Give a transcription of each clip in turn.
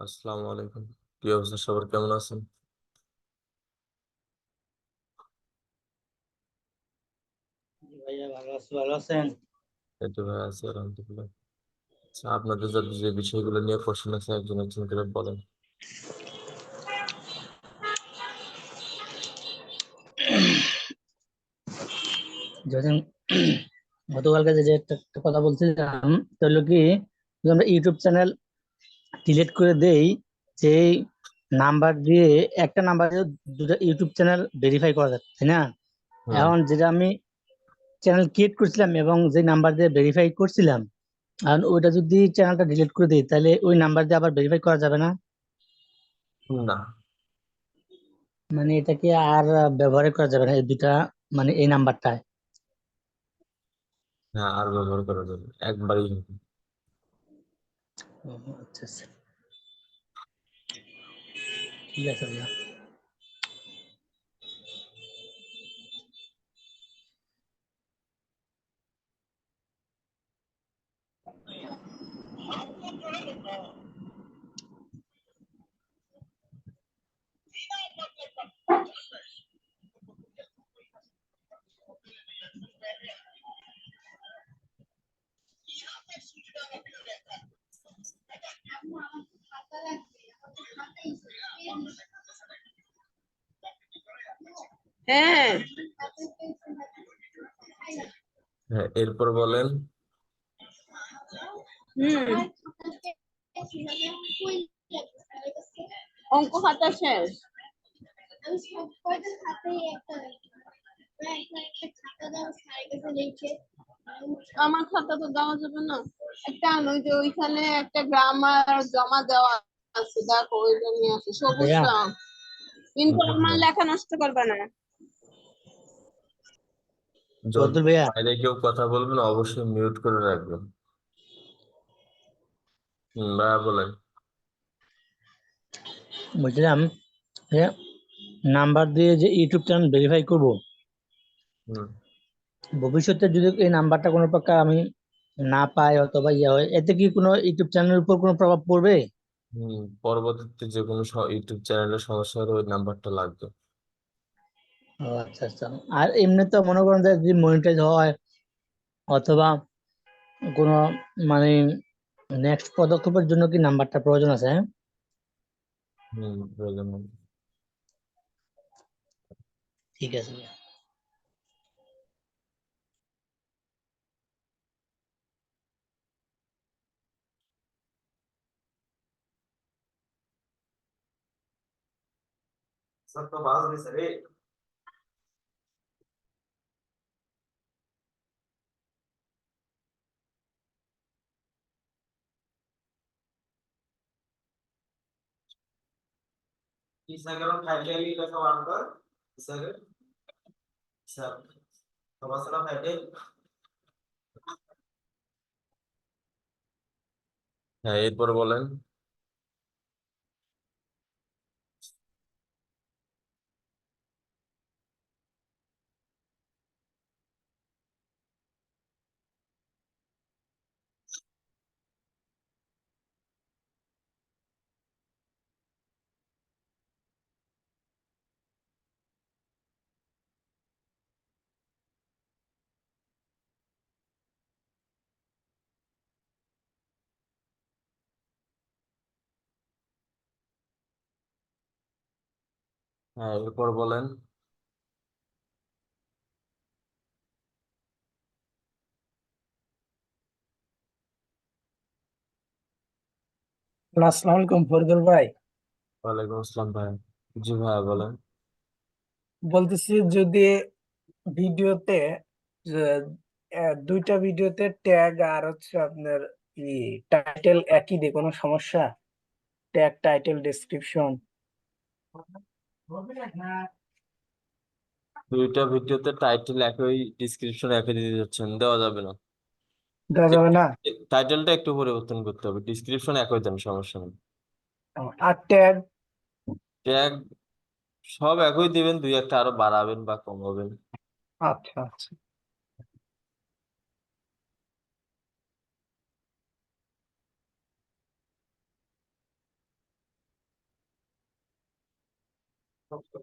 আসসালামু আলাইকুম। কি অবস্থা? সবার কেমন আছেন? জি ভাইয়া ভালো আছি। ভালো আছেন? এই তো ভাই আছি আলহামদুলিল্লাহ। আচ্ছা আপনাদের যাদের যে বিষয়গুলো নিয়ে আছে একজন একজন করে বলেন। যখন গতকালকে যে একটা কথা বলছিলাম তো হলো কি আমরা ইউটিউব চ্যানেল ডিলিট করে দেই সেই নাম্বার দিয়ে একটা নাম্বার দিয়ে দুটো ইউটিউব চ্যানেল ভেরিফাই করা যাচ্ছে তাই না? এখন যেটা আমি চ্যানেল ক্রিয়েট করছিলাম এবং যে নাম্বার দিয়ে ভেরিফাই করছিলাম আর ওইটা যদি চ্যানেলটা ডিলিট করে দিই তাহলে ওই নাম্বার দিয়ে আবার ভেরিফাই করা যাবে না? না। মানে এটাকে আর ব্যবহার করা যাবে না এই দুটা মানে এই নাম্বারটায় হ্যাঁ আর ব্যবহার করা যাবে একবারই। হবে ও, আচ্ছা আচ্ছা ঠিক আছে হ্যাঁ। হ্যাঁ এরপর বলেন। হুম। অঙ্ক খাতা শেষ। আমার খাতা তো দেওয়া যাবে না। একটা ওই যে ওইখানে একটা গ্রামার জমা দেওয়া দেখো ওইটা নিয়ে আসো সবুজ রং। কিন্তু লেখা নষ্ট করবে না। যদি ভাইয়া। বাইরে কেউ কথা বলবেন অবশ্যই মিউট করে রাখবেন ভাইয়া বলেন। বলছিলাম যে নাম্বার দিয়ে যে ইউটিউব চ্যানেল ভেরিফাই করব ভবিষ্যতে যদি এই নাম্বারটা কোনো প্রকার আমি না পাই অথবা ইয়ে হয় এতে কি কোনো ইউটিউব চ্যানেলের উপর কোনো প্রভাব পড়বে? হুম পরবর্তীতে যে কোনো ইউটিউব চ্যানেলের সমস্যা হলে ওই নাম্বারটা লাগবে। ও আচ্ছা আচ্ছা। আর এমনি তো মনে করেন যে যদি মনিটাইজ হয় অথবা কোনো মানে নেক্সট পদক্ষেপের জন্য কি নাম্বারটা প্রয়োজন আছে হ্যাঁ? হুম প্রয়োজন ঠিক আছে। ভাইয়া। Instagram title লেখা বার কর Instagram স্যার সমাসনা টাইটেল হ্যাঁ এরপর বলেন হ্যাঁ এরপর বলেন। আসসালামু আলাইকুম ফরিদুল ভাই। ওয়ালাইকুম আসসালাম ভাই। জি ভাইয়া বলেন। বলতেছি যদি ভিডিওতে দুইটা ভিডিওতে ট্যাগ আর হচ্ছে আপনার টাইটেল একই দিয়ে কোনো সমস্যা? ট্যাগ টাইটেল ডেসক্রিপশন দুইটা ভিডিওতে টাইটেল একই ডিসক্রিপশন একই দিতে যাচ্ছেন দেওয়া যাবে না। দেওয়া যাবে না? টাইটেলটা একটু পরিবর্তন করতে হবে ডিসক্রিপশন একই দেন সমস্যা নেই। আর ট্যাগ ট্যাগ সব একই দিবেন দুই একটা আরও বাড়াবেন বা কমাবেন। আচ্ছা আচ্ছা।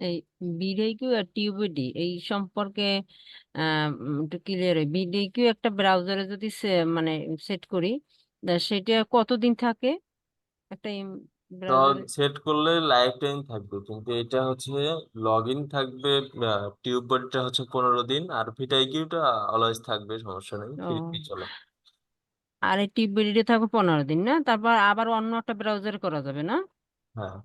এই বিডিকিউ আর টিউবিডি এই সম্পর্কে একটু ক্লিয়ার হয় বিডিকিউ একটা ব্রাউজারে যদি মানে সেট করি সেটা কতদিন থাকে? একটা তো ব্রাউজারে সেট করলে লাইফ টাইম থাকবে। কিন্তু এটা হচ্ছে লগ ইন থাকবে টিউবটা হচ্ছে পনেরো দিন আর ভিটাইকিউটা অলওয়েজ থাকবে সমস্যা নেই ও। ফ্রি চলে। আর এই টিউবিডি থাকবে পনেরো দিন না? তারপর আবার অন্য একটা ব্রাউজারে করা যাবে না? হ্যাঁ।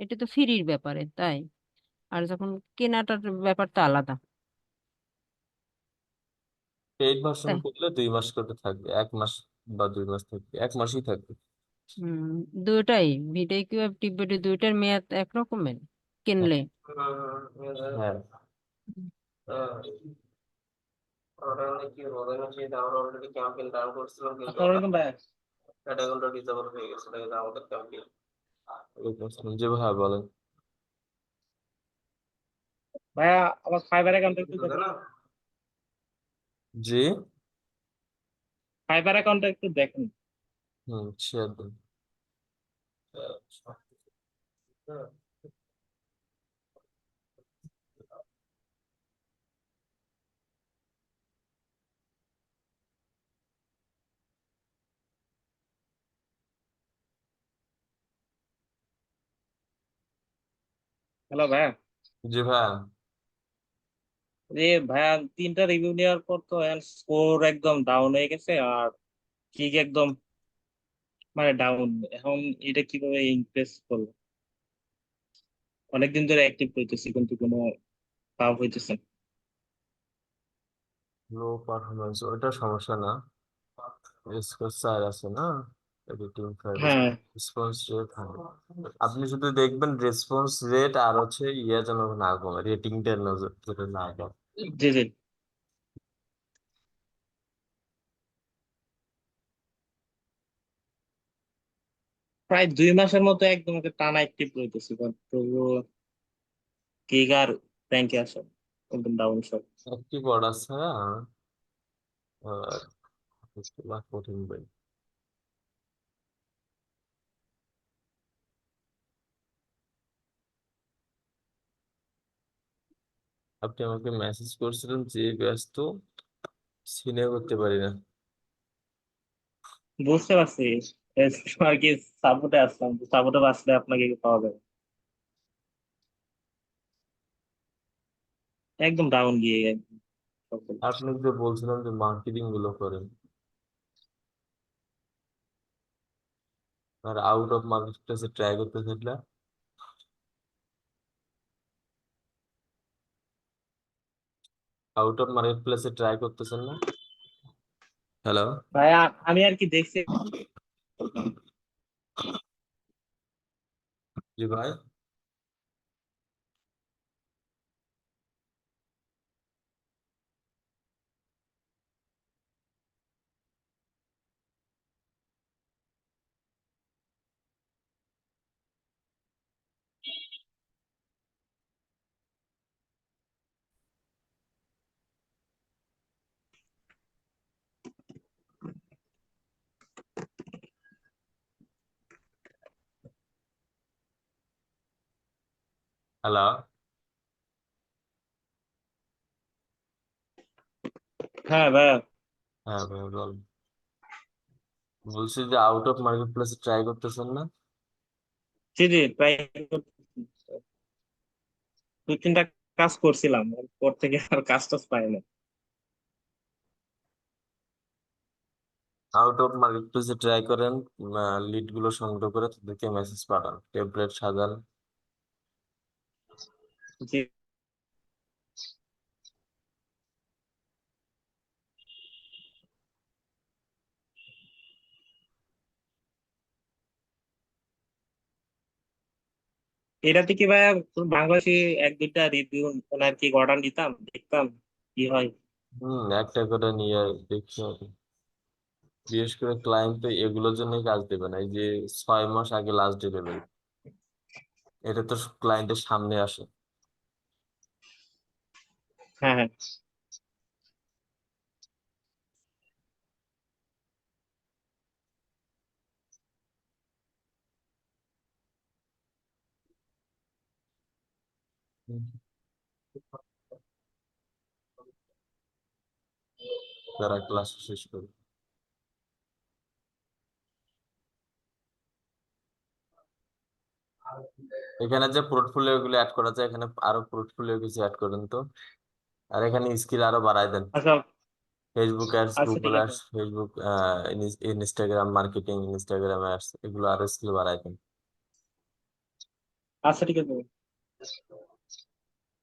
এটা তো ফ্রির ব্যাপারে তাই? আর যখন কেনাটার ব্যাপারটা আলাদা। পেইড ভার্সন তাই? করলে দুই মাস করে থাকবে এক মাস বা দুই মাস থাকবে এক মাসই থাকবে। হম দুটাই ভিডিকিউ আর দুইটার মেয়াদ এক রকমের কিনলে। হ্যাঁ। আসসালামু আলাইকুম ভাই এটা হয়ে গেছে এটা কিন্তু আমাদের ক্যাম্পেইন। জি ভাইয়া বলেন। ভাইয়া আমার ফাইবার অ্যাকাউন্টে একটু বুঝলে না জি ফাইবার অ্যাকাউন্টে একটু দেখেন। হুম শেয়ার দিন। হ্যালো ভাইয়া। জি ভাইয়া। ভাইয়া তিনটা রিভিউ নেওয়ার পর তো স্কোর একদম ডাউন হয়ে গেছে আর কিক একদম মানে ডাউন এখন এটা কীভাবে ইমপ্রেস করব অনেকদিন ধরে অ্যাক্টিভ করতেছি কিন্তু কোনো কাজ হইতেছে না। লো পারফরমেন্স ওটা সমস্যা না। স্কোর চার আছে না? হ্যাঁ। রেসপন্স রেট আপনি শুধু দেখবেন রেসপন্স রেট আর হচ্ছে ইয়ে যেন না কমে রেটিংটা নজর ধরে না কমে। জি জি। প্রায় দুই মাসের মতো একদম টানা অ্যাক্টিভ রইতেছি তবুও কিক আর র্যাঙ্কে আসে একদম ডাউন সব। একটি অর্ডার ছাড়া আর কঠিন বই আপনি আমাকে মেসেজ করছিলেন যে ব্যস্ত সিনে করতে পারি না। বুঝতে পারছি। আর কি সাপোর্টে আসলাম? সাপোর্টে আসলে আপনাকে পাওয়া যাবে? একদম ডাউন গিয়ে আপনি যে বলছিলাম যে মার্কেটিংগুলো করেন। আর আউট অফ মার্কেট ট্রাই করতে থাকলে আউট অফ মার্কেট প্লেসে ট্রাই করতেছেন না হ্যালো ভাই আ- আমি আর কি দেখছি জি ভাই হ্যালো হ্যাঁ ভাই হ্যাঁ ভাই বল। বলছি যে আউট অফ মার্কেট প্লেসে ট্রাই করতেছেন না? জি জি ট্রাই দু তিনটা কাজ করছিলাম পর থেকে আর কাজ টাজ পাই না। আউট অফ মার্কেট প্লেসে ট্রাই করেন লিডগুলো সংগ্রহ করে তাদেরকে মেসেজ পাঠান টেমপ্লেট সাজান। জি এটাতে কি ভাইয়া বাংলাদেশে এক দুইটা রিভিউ আর কি অর্ডার দিতাম, দেখতাম, কি হয় হম, একটা করে নিয়ে দেখছি। বিশেষ করে ক্লায়েন্ট তো এগুলোর জন্যই কাজ দেবে না, এই যে ছয় মাস আগে লাস্ট ডেলিভারি এটা তো ক্লায়েন্টের সামনে আসে হ্যাঁ হ্যাঁ। যারা ক্লাস শেষ করে এখানে যে পোর্টফোলিও গুলো অ্যাড করা যায়, এখানে আরও পোর্টফোলিও কিছু অ্যাড করেন তো। আর এখানে স্কিল আরও বাড়ায় দেন। আচ্ছা। ফেসবুক অ্যাডস আচ্ছা গুগল ঠিক আছে। Ads Facebook Instagram marketing Instagram ads এগুলো আরও স্কিল বাড়ায় দেন। আচ্ছা ঠিক আছে।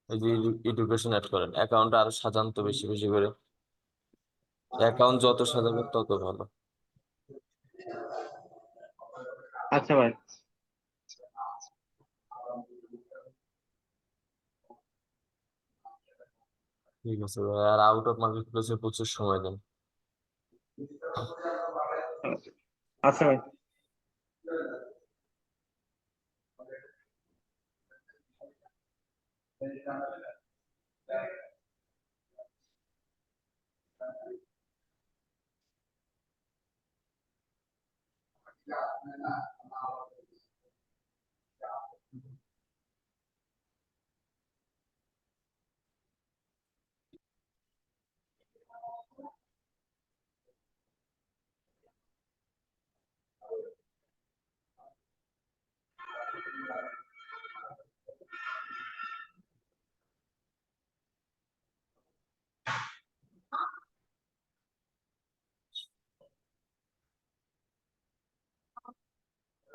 এই যে এডুকেশন অ্যাড করেন অ্যাকাউন্ট আরও সাজান তো বেশি বেশি করে। অ্যাকাউন্ট যত সাজাবে তত ভালো। আচ্ছা ভাই। ঠিক আছে ভাই আর আউট অফ মার্কেট প্লেসে প্রচুর সময় দেন। আচ্ছা ভাই।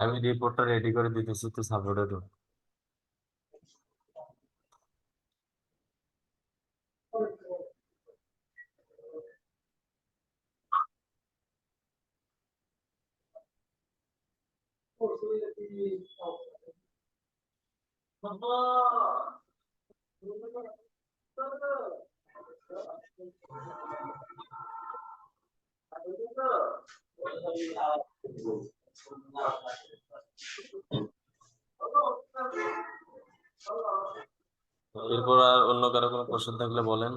আমি রিপোর্টটা রেডি করে দিতেছি তো সাপোর্টের এরপর আর অন্য কারও কোনো কোশ্চেন থাকলে বলেন।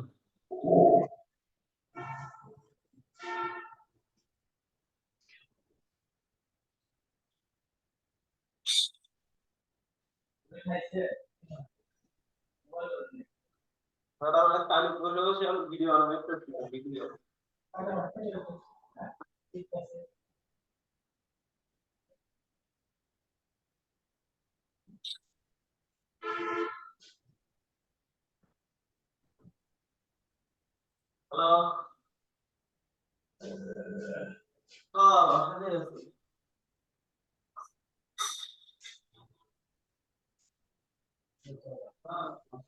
হ্যালো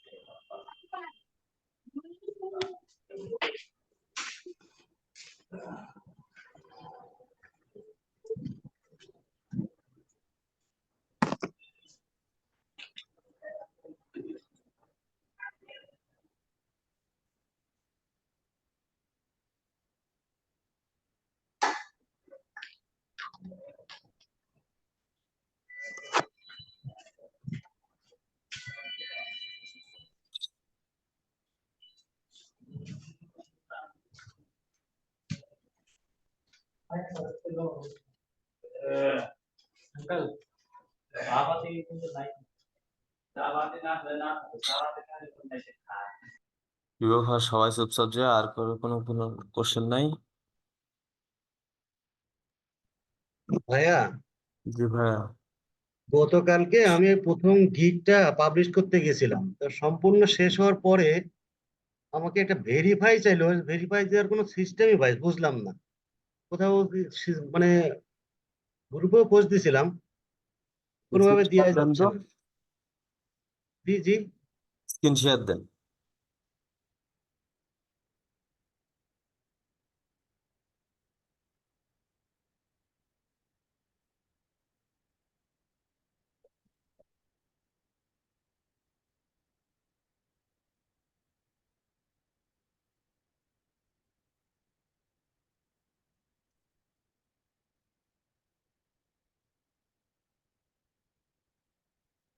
সবাই যে আর কোনো কোনো কোশ্চেন নাই। ভাইয়া? জি ভাইয়া। গতকালকে আমি প্রথম গিটটা পাবলিশ করতে গেছিলাম। তো সম্পূর্ণ শেষ হওয়ার পরে আমাকে একটা ভেরিফাই চাইলো। ভেরিফাই দেওয়ার কোনো সিস্টেমই ভাই বুঝলাম না। কোথাও মানে গ্রুপেও পোস্ট দিছিলাম। কোনোভাবে দিয়ে জি জি। স্ক্রিন শেয়ার দেন।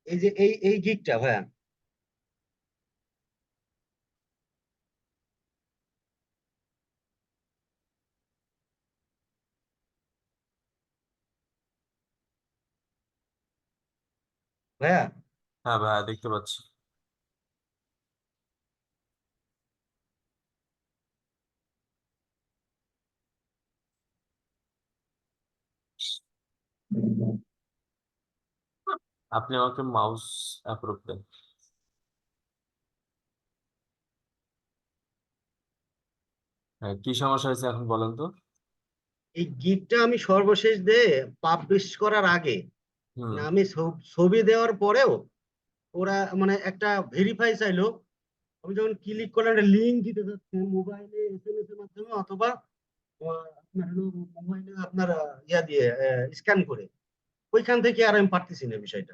এই যে এই এই গিগটা ভাইয়া। ভাইয়া? হ্যাঁ ভাইয়া দেখতে পাচ্ছি। আপনি আমাকে মাউস অ্যাপ্রুভ দেন। হ্যাঁ কি সমস্যা হয়েছে এখন বলেন তো? এই গিগটা আমি সর্বশেষ দিয়ে পাবলিশ করার আগে। মানে আমি ছবি দেওয়ার পরেও ওরা মানে একটা ভেরিফাই চাইলো। আমি যখন ক্লিক করলাম একটা লিঙ্ক দিতে যাচ্ছে মোবাইলে এসএমএস এর মাধ্যমে অথবা আপনার হলো মোবাইলে আপনার ইয়া দিয়ে স্ক্যান করে। ওইখান থেকে আর আমি পারতেছি না বিষয়টা।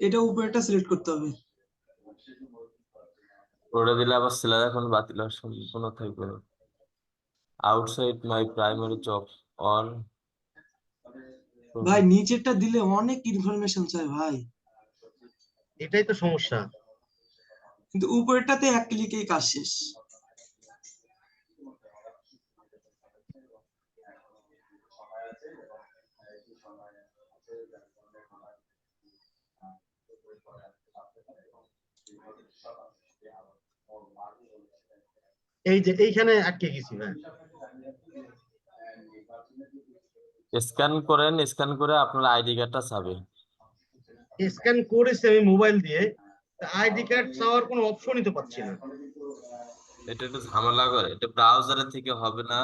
এটা উপরেটা সিলেক্ট করতে হবে। ওটা দিলে আবার সেলার এখন বাতিল হওয়ার সম্ভাবনা থাকবে। Outside my primary job on ভাই নিচেরটা দিলে অনেক ইনফরমেশন চাই ভাই। এটাই তো সমস্যা। কিন্তু উপরেরটাতে এক ক্লিকেই কাজ শেষ। এই যে এইখানে আটকে গেছি ভাই স্ক্যান করেন স্ক্যান করে আপনার আইডি কার্ডটা চাবে। স্ক্যান করেছি আমি মোবাইল দিয়ে। আইডি কার্ড চাওয়ার কোনো অপশনই তো পাচ্ছি না। এটা একটু ঝামেলা করে এটা ব্রাউজারের থেকে হবে না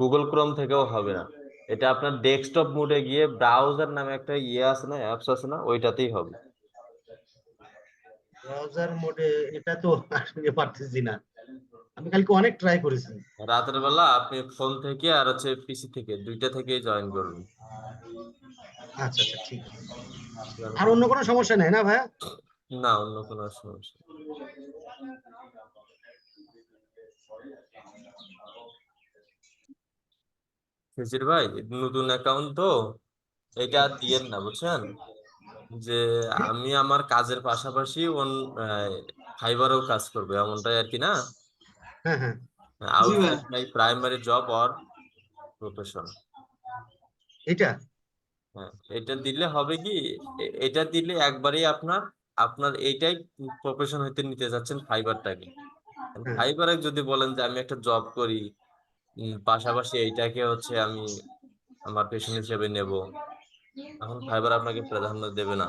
গুগল ক্রোম থেকেও হবে না। এটা আপনার ডেস্কটপ মোডে গিয়ে ব্রাউজার নামে একটা ইয়ে আছে না অ্যাপস আছে না ওইটাতেই হবে। ব্রাউজার মোডে এটা তো আসলে পারতেছি না। আমি কালকে অনেক ট্রাই করেছি। রাতের বেলা আপনি ফোন থেকে আর হচ্ছে পিসি থেকে দুইটা থেকেই জয়েন করবেন আচ্ছা আচ্ছা ঠিক আর অন্য কোনো সমস্যা নেই না ভাইয়া? না অন্য কোনো সমস্যা ভাই নতুন অ্যাকাউন্ট তো এটা দিয়েন না বুঝছেন? যে আমি আমার কাজের পাশাপাশি অন ফাইবারেও কাজ করব এমনটাই আর কি না? হ্যাঁ হ্যাঁ। Outside my primary job or profession এটা হ্যাঁ এটা দিলে হবে কি এটা দিলে একবারেই আপনার আপনার এইটাই প্রফেশন হইতে নিতে যাচ্ছেন ফাইবারটাকে হ্যাঁ। ফাইবারে যদি বলেন যে আমি একটা জব করি পাশাপাশি এইটাকে হচ্ছে আমি আমার পেশন হিসেবে নেব এখন ফাইবার আপনাকে প্রাধান্য দেবে না।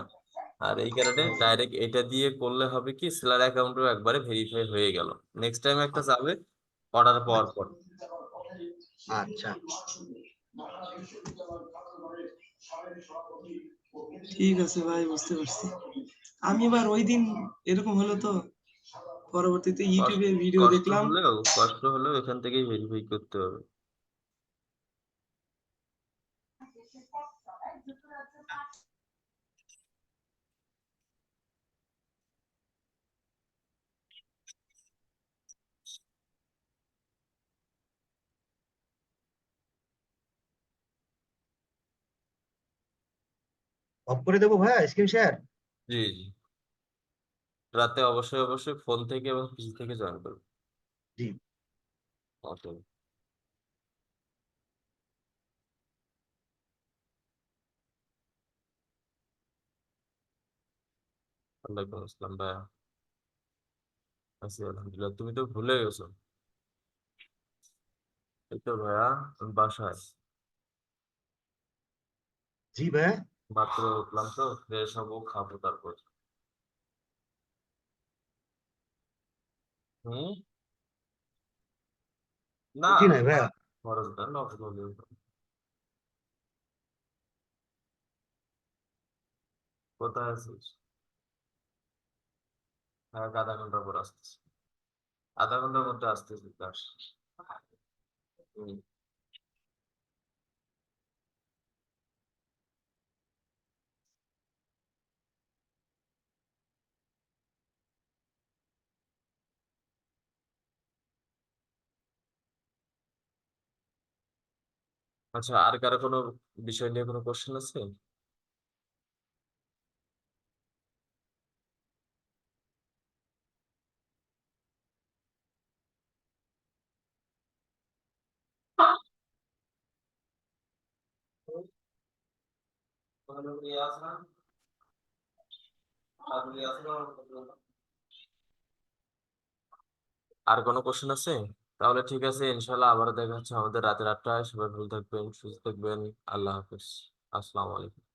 আর এই কারণে ডাইরেক্ট এটা দিয়ে করলে হবে কি সেলার অ্যাকাউন্টও একবারে ভেরিফাই হয়ে গেল। নেক্সট টাইম একটা যাবে অর্ডার পাওয়ার পর। আচ্ছা। ঠিক আছে ভাই বুঝতে পারছি। আমি এবার ওই দিন এরকম হলো তো পরবর্তীতে ইউটিউবে ভিডিও দেখলাম। কষ্ট হলেও এখান থেকেই ভেরিফাই করতে হবে। অফ করে দেবো ভাইয়া স্ক্রিন শেয়ার? জি জি। রাতে অবশ্যই অবশ্যই ফোন থেকে এবং পিসি থেকে জয়েন করবেন জি। ওকে। ওয়ালাইকুম আসসালাম ভাইয়া। আছি আলহামদুলিল্লাহ। তুমি তো ভুলে গেছো। এই তো ভাইয়া বাসায় জি ভাইয়া। মাত্র উঠলাম তো ফ্রেশ হব খাব তারপর। হুম? না। নাই ভাইয়া? কোথায় আছিস? হ্যাঁ আধা ঘণ্টা পর আসতেছি। আধা ঘণ্টার মধ্যে আসতেছি তার আচ্ছা আর কারও কোনো বিষয় নিয়ে কোনো কোশ্চেন আছে? আর কোনো কোশ্চেন আছে? তাহলে ঠিক আছে ইনশাল্লাহ আবার দেখা হচ্ছে আমাদের রাতের আটটায়। সবাই ভালো থাকবেন, সুস্থ থাকবেন। আল্লাহ হাফিজ। আসসালামু আলাইকুম।